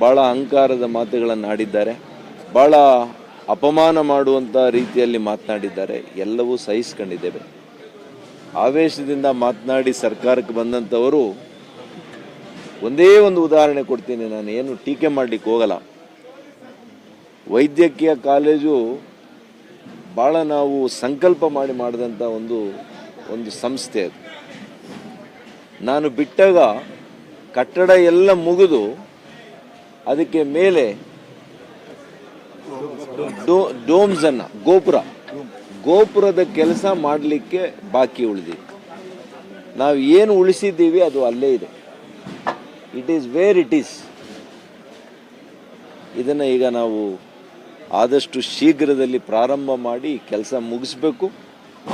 ಭಾಳ ಅಹಂಕಾರದ ಮಾತುಗಳನ್ನು ಆಡಿದ್ದಾರೆ. ಭಾಳ ಅಪಮಾನ ಮಾಡುವಂಥ ರೀತಿಯಲ್ಲಿ ಮಾತನಾಡಿದ್ದಾರೆ. ಎಲ್ಲವೂ ಸಹಿಸ್ಕೊಂಡಿದ್ದೇವೆ. ಆವೇಶದಿಂದ ಮಾತನಾಡಿ ಸರ್ಕಾರಕ್ಕೆ ಬಂದಂಥವರು ಒಂದೇ ಒಂದು ಉದಾಹರಣೆ ಕೊಡ್ತೀನಿ ನಾನು. ಏನು ಟೀಕೆ ಮಾಡಲಿಕ್ಕೆ ಹೋಗಲ್ಲ. ವೈದ್ಯಕೀಯ ಕಾಲೇಜು ಭಾಳ ನಾವು ಸಂಕಲ್ಪ ಮಾಡಿ ಮಾಡಿದಂಥ ಒಂದು ಒಂದು ಸಂಸ್ಥೆ ಅದು. ನಾನು ಬಿಟ್ಟಾಗ ಕಟ್ಟಡ ಎಲ್ಲ ಮುಗಿದು ಅದಕ್ಕೆ ಮೇಲೆ ಡೋಮ್ಸ್ ಅನ್ನ ಗೋಪುರ. ಗೋಪುರದ ಕೆಲಸ ಮಾಡಲಿಕ್ಕೆ ಬಾಕಿ ಉಳಿದಿತ್ತು ನಾವು ಏನು ಉಳಿಸಿದ್ದೀವಿ ಅದು ಅಲ್ಲೇ ಇದೆ. It is where it is ಇದನ್ನು ಈಗ ನಾವು ಆದಷ್ಟು ಶೀಘ್ರದಲ್ಲಿ ಪ್ರಾರಂಭ ಮಾಡಿ ಕೆಲಸ ಮುಗಿಸ್ಬೇಕು.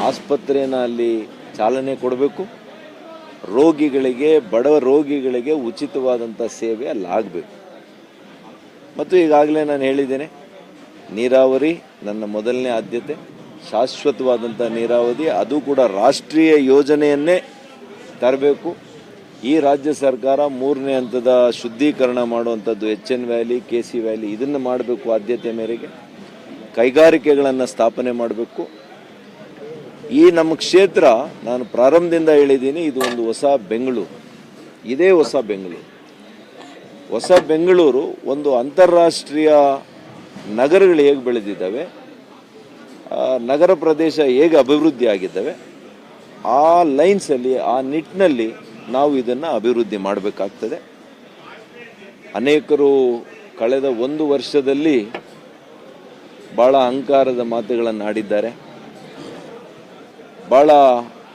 ಆಸ್ಪತ್ರೆನ ಅಲ್ಲಿ ಚಾಲನೆ ಕೊಡಬೇಕು. ರೋಗಿಗಳಿಗೆ, ಬಡವ ರೋಗಿಗಳಿಗೆ ಉಚಿತವಾದಂಥ ಸೇವೆ ಅಲ್ಲಿ ಆಗಬೇಕು. ಮತ್ತು ಈಗಾಗಲೇ ನಾನು ಹೇಳಿದ್ದೇನೆ, ನೀರಾವರಿ ನನ್ನ ಮೊದಲನೇ ಆದ್ಯತೆ ಶಾಶ್ವತವಾದಂಥ ನೀರಾವರಿ, ಅದು ಕೂಡ ರಾಷ್ಟ್ರೀಯ ಯೋಜನೆಯನ್ನೇ ತರಬೇಕು. ಈ ರಾಜ್ಯ ಸರ್ಕಾರ ಮೂರನೇ ಹಂತದ ಶುದ್ಧೀಕರಣ ಮಾಡುವಂಥದ್ದು H N valley K C valley ಇದನ್ನು ಮಾಡಬೇಕು ಆದ್ಯತೆ ಮೇರೆಗೆ. ಕೈಗಾರಿಕೆಗಳನ್ನು ಸ್ಥಾಪನೆ ಮಾಡಬೇಕು. ಈ ನಮ್ಮ ಕ್ಷೇತ್ರ, ನಾನು ಪ್ರಾರಂಭದಿಂದ ಹೇಳಿದ್ದೀನಿ, ಇದು ಒಂದು ಹೊಸ ಬೆಂಗಳೂರು. ಇದೇ ಹೊಸ ಬೆಂಗಳೂರು. ಹೊಸ ಬೆಂಗಳೂರು ಒಂದು ಅಂತಾರಾಷ್ಟ್ರೀಯ ನಗರಗಳು ಹೇಗೆ ಬೆಳೆದಿದ್ದಾವೆ ನಗರ ಪ್ರದೇಶ ಹೇಗೆ ಅಭಿವೃದ್ಧಿ ಆಗಿದ್ದಾವೆ, ಆ ಲೈನ್ಸಲ್ಲಿ, ಆ ನಿಟ್ಟಿನಲ್ಲಿ ನಾವು ಇದನ್ನು ಅಭಿವೃದ್ಧಿ ಮಾಡಬೇಕಾಗ್ತದೆ. ಅನೇಕರು ಕಳೆದ ಒಂದು ವರ್ಷದಲ್ಲಿ ಭಾಳ ಅಹಂಕಾರದ ಮಾತುಗಳನ್ನು ಆಡಿದ್ದಾರೆ. ಭಾಳ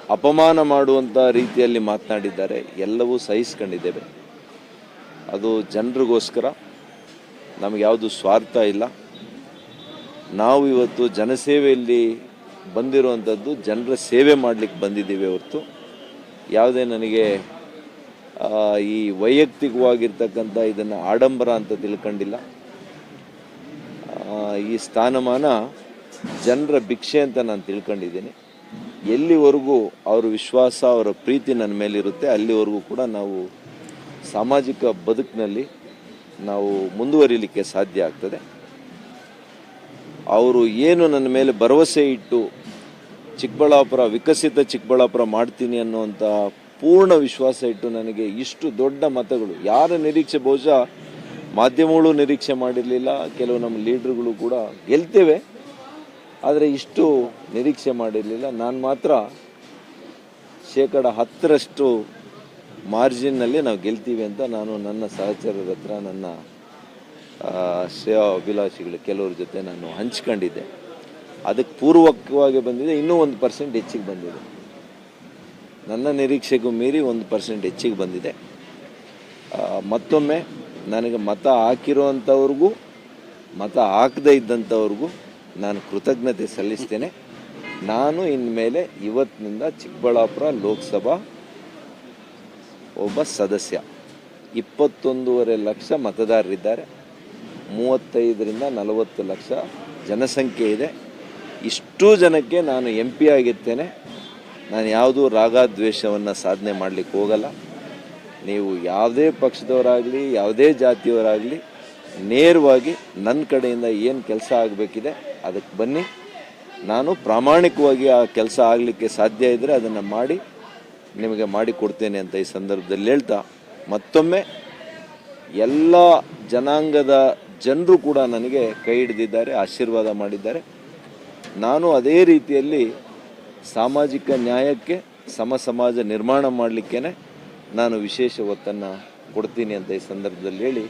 ಅಪಮಾನ ಮಾಡುವಂಥ ರೀತಿಯಲ್ಲಿ ಮಾತನಾಡಿದ್ದಾರೆ. ಎಲ್ಲವೂ ಸಹಿಸ್ಕೊಂಡಿದ್ದೇವೆ. ಅದು ಜನರಿಗೋಸ್ಕರ ನಮಗೆ ಯಾವುದು ಸ್ವಾರ್ಥ ಇಲ್ಲ. ನಾವು ಇವತ್ತು ಜನಸೇವೆಯಲ್ಲಿ ಬಂದಿರುವಂಥದ್ದು ಜನರ ಸೇವೆ ಮಾಡಲಿಕ್ಕೆ ಬಂದಿದ್ದೀವಿ ಹೊರತು. ಯಾವುದೇ ನನಗೆ ಈ ವೈಯಕ್ತಿಕವಾಗಿರ್ತಕ್ಕಂಥ ಇದನ್ನು ಆಡಂಬರ ಅಂತ ತಿಳ್ಕೊಂಡಿಲ್ಲ. ಈ ಸ್ಥಾನಮಾನ ಜನರ ಭಿಕ್ಷೆ ಅಂತ ನಾನು ತಿಳ್ಕೊಂಡಿದ್ದೀನಿ. ಎಲ್ಲಿವರೆಗೂ ಅವರ ವಿಶ್ವಾಸ, ಅವರ ಪ್ರೀತಿ ನನ್ನ ಮೇಲಿರುತ್ತೆ, ಅಲ್ಲಿವರೆಗೂ ಕೂಡ ನಾವು ಸಾಮಾಜಿಕ ಬದುಕಿನಲ್ಲಿ ನಾವು ಮುಂದುವರಿಲಿಕ್ಕೆ ಸಾಧ್ಯ ಆಗ್ತದೆ. ಅವರು ಏನು ನನ್ನ ಮೇಲೆ ಭರವಸೆ ಇಟ್ಟು ಚಿಕ್ಕಬಳ್ಳಾಪುರ, ವಿಕಸಿತ ಚಿಕ್ಕಬಳ್ಳಾಪುರ ಮಾಡ್ತೀನಿ ಅನ್ನುವಂತಹ ಪೂರ್ಣ ವಿಶ್ವಾಸ ಇಟ್ಟು ನನಗೆ ಇಷ್ಟು ದೊಡ್ಡ ಮತಗಳು, ಯಾರ ನಿರೀಕ್ಷೆ, ಬಹುಶಃ ಮಾಧ್ಯಮಗಳು ನಿರೀಕ್ಷೆ ಮಾಡಿರಲಿಲ್ಲ, ಕೆಲವು ನಮ್ಮ ಲೀಡ್ರುಗಳು ಕೂಡ ಗೆಲ್ತೇವೆ, ಆದರೆ ಇಷ್ಟು ನಿರೀಕ್ಷೆ ಮಾಡಿರಲಿಲ್ಲ. ನಾನು ಮಾತ್ರ ಶೇಕಡ ಹತ್ತರಷ್ಟು ಮಾರ್ಜಿನ್ನಲ್ಲಿ ನಾವು ಗೆಲ್ತೀವಿ ಅಂತ ನಾನು ನನ್ನ ಸಹಚರರ ಹತ್ರ, ನನ್ನ ಶ್ರೇಯ ಅಭಿಲಾಷಿಗಳು ಕೆಲವ್ರ ಜೊತೆ ನಾನು ಹಂಚ್ಕೊಂಡಿದ್ದೆ. ಅದಕ್ಕೆ ಪೂರ್ವಕವಾಗಿ ಬಂದಿದೆ, ಇನ್ನೂ ಒಂದು ಪರ್ಸೆಂಟ್ ಹೆಚ್ಚಿಗೆ ಬಂದಿದೆ. ನನ್ನ ನಿರೀಕ್ಷೆಗೂ ಮೀರಿ ಒಂದು ಪರ್ಸೆಂಟ್ ಹೆಚ್ಚಿಗೆ ಬಂದಿದೆ. ಮತ್ತೊಮ್ಮೆ ನನಗೆ ಮತ ಹಾಕಿರೋವಂಥವ್ರಿಗೂ ಮತ ಹಾಕದೇ ಇದ್ದಂಥವ್ರಿಗೂ ನಾನು ಕೃತಜ್ಞತೆ ಸಲ್ಲಿಸ್ತೇನೆ. ನಾನು ಇನ್ಮೇಲೆ ಇವತ್ತಿನಿಂದ ಚಿಕ್ಕಬಳ್ಳಾಪುರ ಲೋಕಸಭಾ ಒಬ್ಬ ಸದಸ್ಯ. ಇಪ್ಪತ್ತೊಂದೂವರೆ ಲಕ್ಷ ಮತದಾರರಿದ್ದಾರೆ. ಮೂವತ್ತೈದರಿಂದ ನಲವತ್ತು ಲಕ್ಷ ಜನಸಂಖ್ಯೆ ಇದೆ. ಇಷ್ಟೂ ಜನಕ್ಕೆ ನಾನು ಎಂ ಪಿ ಆಗಿರ್ತೇನೆ. ನಾನು ಯಾವುದೂ ರಾಗದ್ವೇಷವನ್ನು ಸಾಧನೆ ಮಾಡಲಿಕ್ಕೆ ಹೋಗಲ್ಲ. ನೀವು ಯಾವುದೇ ಪಕ್ಷದವರಾಗಲಿ, ಯಾವುದೇ ಜಾತಿಯವರಾಗಲಿ, ನೇರವಾಗಿ ನನ್ನ ಕಡೆಯಿಂದ ಏನು ಕೆಲಸ ಆಗಬೇಕಿದೆ ಅದಕ್ಕೆ ಬನ್ನಿ. ನಾನು ಪ್ರಾಮಾಣಿಕವಾಗಿ ಆ ಕೆಲಸ ಆಗಲಿಕ್ಕೆ ಸಾಧ್ಯ ಇದ್ದರೆ ಅದನ್ನು ಮಾಡಿ. ನಿಮಗೆ ಮಾಡಿಕೊಡ್ತೇನೆ ಅಂತ ಈ ಸಂದರ್ಭದಲ್ಲಿ ಹೇಳ್ತಾ, ಮತ್ತೊಮ್ಮೆ ಎಲ್ಲ ಜನಾಂಗದ ಜನರು ಕೂಡ ನನಗೆ ಕೈ ಹಿಡಿದಿದ್ದಾರೆ, ಆಶೀರ್ವಾದ ಮಾಡಿದ್ದಾರೆ. ನಾನು ಅದೇ ರೀತಿಯಲ್ಲಿ ಸಾಮಾಜಿಕ ನ್ಯಾಯಕ್ಕೆ ಸಮ ಸಮಾಜ ನಿರ್ಮಾಣ ಮಾಡಲಿಕ್ಕೇ ನಾನು ವಿಶೇಷ ಒತ್ತನ್ನು ಕೊಡ್ತೀನಿ ಅಂತ ಈ ಸಂದರ್ಭದಲ್ಲಿ ಹೇಳಿ